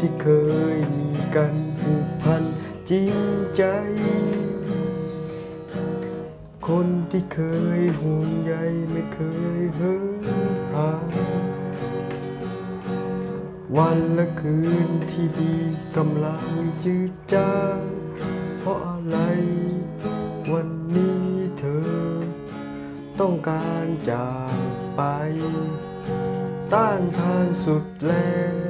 ที่เคยมีกันผูกพันจริงใจ คนที่เคยห่วงใยไม่เคยเหินห่างวันและคืนที่ดีกำลังจืดจางเพราะอะไร วันนี้เธอ ต้องการจากไป ต้านทานสุดแรงทำ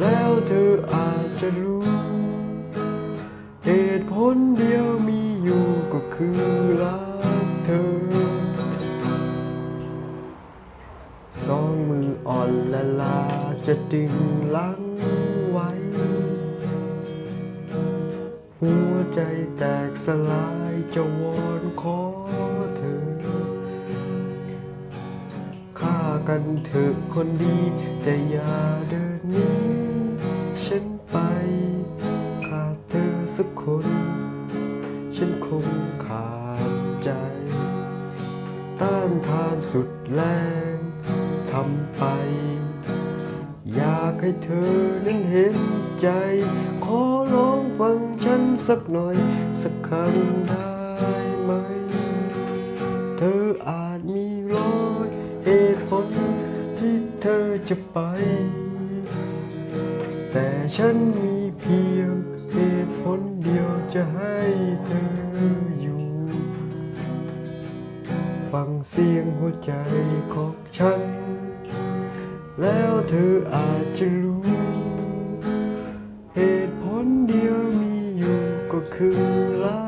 แล้วเธออาจจะรู้ เหตุผลเดียวมีอยู่ก็คือรักเธอ สองมืออ่อนและลาจะดึงลังไว้ หัวใจแตกสลายจะวอนขอเธอฆ่ากันเถอะคนดีแต่อย่าเดินนี้านทานสุดแรงทำไป อยากให้เธอนั้นเห็นใจ ขอร้องฟังฉันสักหน่อย สักครั้งได้ไหม เธออาจมีร้อยเหตุผลที่เธอจะไป แต่ฉันมีเพียงเหตุผลเดียวจะให้ เสียงหัวใจของฉัน แล้วเธออาจจะรู้ เหตุผลเดียวมีอยู่ก็คือลา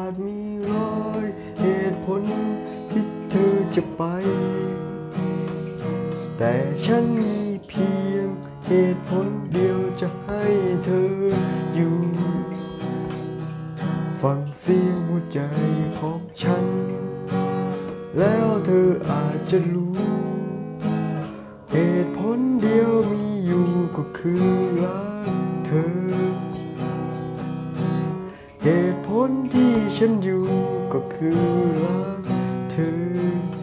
อาจมีร้อยเหตุผลที่เธอจะไป แต่ฉันมีเพียงเหตุผลเดียวจะให้เธออยู่ ฟังเสียงหัวใจของฉัน แล้วเธออาจจะรู้ อยู่ก็คือรักเธอ